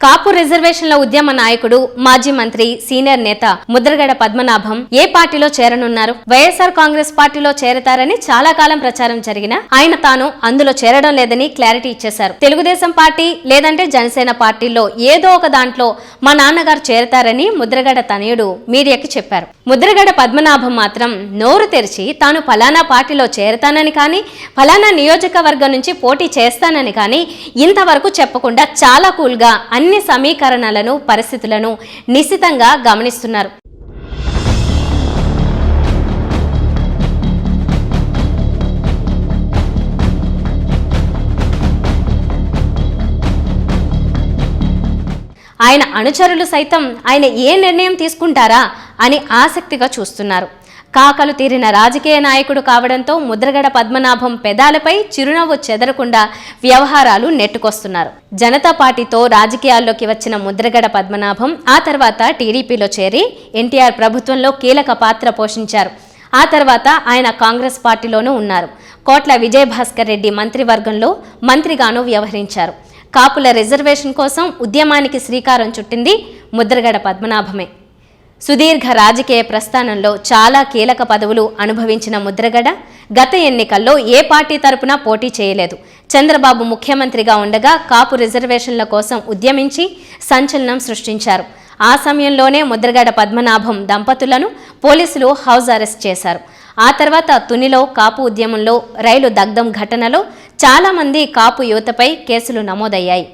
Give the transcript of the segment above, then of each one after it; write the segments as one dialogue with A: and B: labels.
A: Kapu రిజర్వేషన్ల ఉద్యమ నాయకుడు మాజీ మంత్రి సీనియర్ నేత ముద్రగడ పద్మనాభం ఏ పార్టీలో చేరనున్నారు? వైఎస్ఆర్ కాంగ్రెస్ పార్టీలో చేరతారని చాలా కాలం ప్రచారం జరిగిన ఆయన తాను అందులో చేరడం లేదని క్లారిటీ ఇచ్చేశారు. తెలుగుదేశం పార్టీ లేదంటే జనసేన పార్టీలో ఏదో ఒక దాంట్లో మా నాన్నగారు చేరతారని ముద్రగడ తనయుడు మీడియాకి చెప్పారు. ముద్రగడ పద్మనాభం మాత్రం నోరు తెరిచి తాను ఫలానా పార్టీలో చేరతానని కానీ ఫలానా నియోజకవర్గం నుంచి పోటీ చేస్తానని కానీ ఇంతవరకు చెప్పకుండా చాలా కూల్గా అన్ని సమీకరణలను పరిస్థితులను నిశితంగా గమనిస్తున్నారు. ఆయన అనుచరులు సైతం ఆయన ఏ నిర్ణయం తీసుకుంటారా అని ఆసక్తిగా చూస్తున్నారు. కాకలు తీరిన రాజకీయ నాయకుడు కావడంతో ముద్రగడ పద్మనాభం పెదాలపై చిరునవ్వు చెదరకుండా వ్యవహారాలు నెట్టుకొస్తున్నారు. జనతా పార్టీతో రాజకీయాల్లోకి వచ్చిన ముద్రగడ పద్మనాభం ఆ తర్వాత టీడీపీలో చేరి ఎన్టీఆర్ ప్రభుత్వంలో కీలక పాత్ర పోషించారు. ఆ తర్వాత ఆయన కాంగ్రెస్ పార్టీలోనూ ఉన్నారు. కోట్ల విజయభాస్కర్ రెడ్డి మంత్రివర్గంలో మంత్రిగాను వ్యవహరించారు. కాపుల రిజర్వేషన్ కోసం ఉద్యమానికి శ్రీకారం చుట్టింది ముద్రగడ పద్మనాభమే. సుదీర్ఘ రాజకీయ ప్రస్థానంలో చాలా కీలక పదవులు అనుభవించిన ముద్రగడ గత ఎన్నికల్లో ఏ పార్టీ తరపున పోటీ చేయలేదు. చంద్రబాబు ముఖ్యమంత్రిగా ఉండగా కాపు రిజర్వేషన్ల కోసం ఉద్యమించి సంచలనం సృష్టించారు. ఆ సమయంలోనే ముద్రగడ పద్మనాభం దంపతులను పోలీసులు హౌస్ అరెస్ట్ చేశారు. ఆ తర్వాత తునిలో కాపు ఉద్యమంలో రైలు దగ్ధం ఘటనలో చాలామంది కాపు యువతపై కేసులు నమోదయ్యాయి.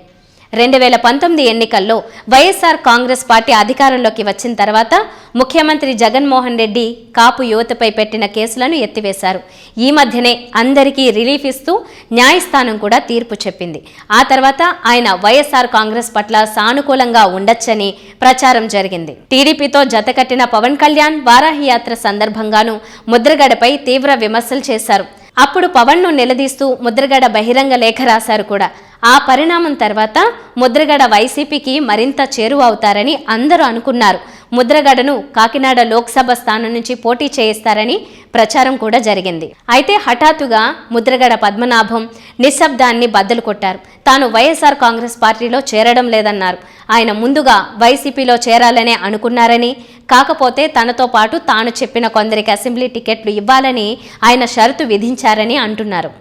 A: రెండు వేల పంతొమ్మిది ఎన్నికల్లో వైఎస్ఆర్ కాంగ్రెస్ పార్టీ అధికారంలోకి వచ్చిన తర్వాత ముఖ్యమంత్రి జగన్మోహన్ రెడ్డి కాపు యువతపై పెట్టిన కేసులను ఎత్తివేశారు. ఈ మధ్యనే అందరికీ రిలీఫ్ ఇస్తూ న్యాయస్థానం కూడా తీర్పు చెప్పింది. ఆ తర్వాత ఆయన వైఎస్ఆర్ కాంగ్రెస్ పట్ల సానుకూలంగా ఉండొచ్చని ప్రచారం జరిగింది. టీడీపీతో జతకట్టిన పవన్ కళ్యాణ్ వారాహి యాత్ర సందర్భంగాను ముద్రగడపై తీవ్ర విమర్శలు చేశారు. అప్పుడు పవన్ను నిలదీస్తూ ముద్రగడ బహిరంగ లేఖ రాశారు కూడా. ఆ పరిణామం తర్వాత ముద్రగడ వైసీపీకి మరింత చేరువ అవుతారని అందరూ అనుకున్నారు. ముద్రగడను కాకినాడ లోక్సభ స్థానం నుంచి పోటీ చేయిస్తారని ప్రచారం కూడా జరిగింది. అయితే హఠాత్తుగా ముద్రగడ పద్మనాభం నిశ్శబ్దాన్ని బద్దలు కొట్టారు. తాను వైఎస్ఆర్ కాంగ్రెస్ పార్టీలో చేరడం లేదన్నారు. ఆయన ముందుగా వైసీపీలో చేరాలనే అనుకున్నారని కాకపోతే తనతో పాటు తాను చెప్పిన కొందరికి అసెంబ్లీ టికెట్లు ఇవ్వాలని ఆయన షరతు విధించారని అంటున్నారు.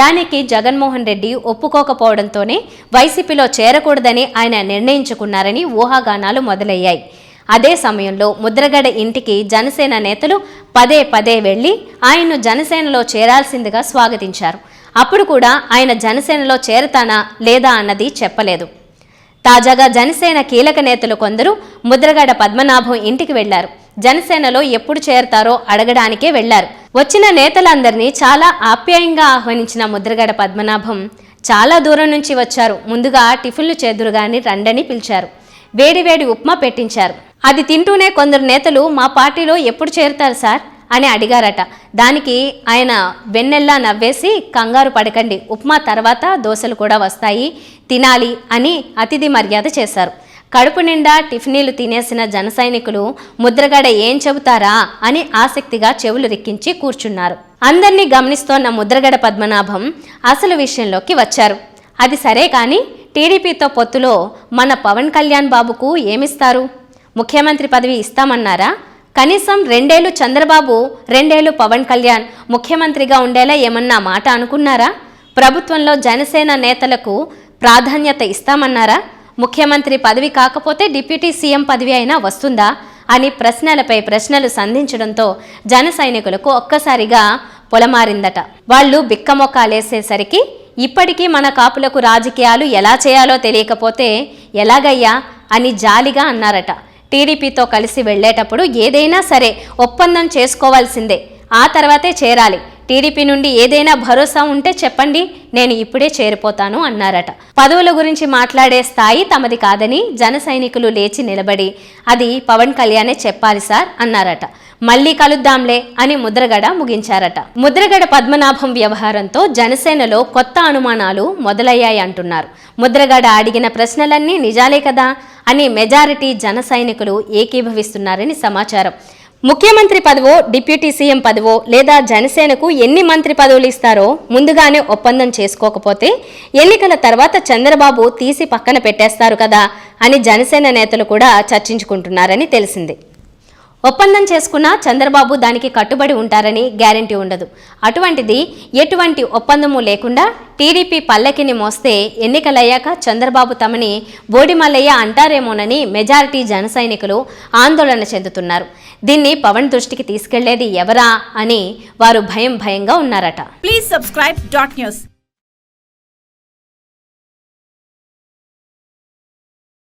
A: దానికి జగన్మోహన్ రెడ్డి ఒప్పుకోకపోవడంతోనే వైసీపీలో చేరకూడదని ఆయన నిర్ణయించుకున్నారని ఊహాగానాలు మొదలయ్యాయి. అదే సమయంలో ముద్రగడ ఇంటికి జనసేన నేతలు పదే పదే వెళ్ళి ఆయన్ను జనసేనలో చేరాల్సిందిగా స్వాగతించారు. అప్పుడు కూడా ఆయన జనసేనలో చేరతానా లేదా అన్నది చెప్పలేదు. తాజాగా జనసేన కీలక నేతలు కొందరు ముద్రగడ పద్మనాభం ఇంటికి వెళ్ళారు. జనసేనలో ఎప్పుడు చేరతారో అడగడానికే వెళ్ళారు. వచ్చిన నేతలందరినీ చాలా ఆప్యాయంగా ఆహ్వానించిన ముద్రగడ పద్మనాభం చాలా దూరం నుంచి వచ్చారు. ముందుగా టిఫిన్లు చేదురుగాని రండని పిలిచారు. వేడివేడి ఉప్మా పెట్టించారు. అది తింటూనే కొందరు నేతలు మా పార్టీలో ఎప్పుడు చేరుతారు సార్? అని అడిగారట. దానికి ఆయన వెన్నెల్లా నవ్వేసి కంగారు పడకండి. ఉప్మా తర్వాత దోశలు కూడా వస్తాయి. తినాలి అని అతిథి మర్యాద చేశారు. కడుపు నిండా టిఫినీలు తినేసిన జన సైనికులు ముద్రగడ ఏం చెబుతారా అని ఆసక్తిగా చెవులు రిక్కించి కూర్చున్నారు. అందర్నీ గమనిస్తోన్న ముద్రగడ పద్మనాభం అసలు విషయంలోకి వచ్చారు. అది సరే కానీ టీడీపీతో పొత్తులో మన పవన్ కళ్యాణ్ బాబుకు ఏమిస్తారు? ముఖ్యమంత్రి పదవి ఇస్తామన్నారా? కనీసం రెండేళ్ళు చంద్రబాబు రెండేళ్ళు పవన్ కళ్యాణ్ ముఖ్యమంత్రిగా ఉండేలా ఏమన్నా మాట అనుకున్నారా? ప్రభుత్వంలో జనసేన నేతలకు ప్రాధాన్యత ఇస్తామన్నారా? ముఖ్యమంత్రి పదవి కాకపోతే డిప్యూటీ సీఎం పదవి అయినా వస్తుందా అని ప్రశ్నలపై ప్రశ్నలు సంధించడంతో జన సైనికులకు ఒక్కసారిగా పొలమారిందట. వాళ్ళు బిక్కమొక్కాలేసేసరికి ఇప్పటికీ మన కాపులకు రాజకీయాలు ఎలా చేయాలో తెలియకపోతే ఎలాగయ్యా అని జాలిగా అన్నారట. టీడీపీతో కలిసి వెళ్ళేటప్పుడు ఏదైనా సరే ఒప్పందం చేసుకోవాల్సిందే. ఆ తర్వాతే చేరాలి. టీడీపీ నుండి ఏదైనా భరోసా ఉంటే చెప్పండి నేను ఇప్పుడే చేరిపోతాను అన్నారట. పదవుల గురించి మాట్లాడే స్థాయి తమది కాదని జన సైనికులు లేచి నిలబడి అది పవన్ కళ్యాణే చెప్పాలి సార్ అన్నారట. మళ్ళీ కలుద్దాంలే అని ముద్రగడ ముగించారట. ముద్రగడ పద్మనాభం వ్యవహారంతో జనసేనలో కొత్త అనుమానాలు మొదలయ్యాయి అంటున్నారు. ముద్రగడ అడిగిన ప్రశ్నలన్నీ నిజాలే కదా అని మెజారిటీ జన సైనికులు ఏకీభవిస్తున్నారని సమాచారం. ముఖ్యమంత్రి పదవో డిప్యూటీ సీఎం పదవో లేదా జనసేనకు ఎన్ని మంత్రి పదవులు ఇస్తారో ముందుగానే ఒప్పందం చేసుకోకపోతే ఎన్నికల తర్వాత చంద్రబాబు తీసి పక్కన పెట్టేస్తారు కదా అని జనసేన నేతలు కూడా చర్చించుకుంటున్నారని తెలిసింది. ఒప్పందం చేసుకున్న చంద్రబాబు దానికి కట్టుబడి ఉంటారని గ్యారంటీ ఉండదు. అటువంటిది ఎటువంటి ఒప్పందము లేకుండా టీడీపీ పల్లకిని మోస్తే ఎన్నికలయ్యాక చంద్రబాబు తమని బోడిమల్లయ్య అంటారేమోనని మెజారిటీ జన సైనికులు ఆందోళన చెందుతున్నారు. దీన్ని పవన్ దృష్టికి తీసుకెళ్ళేది ఎవరా అని వారు భయం భయంగా ఉన్నారట.
B: Please subscribe dot news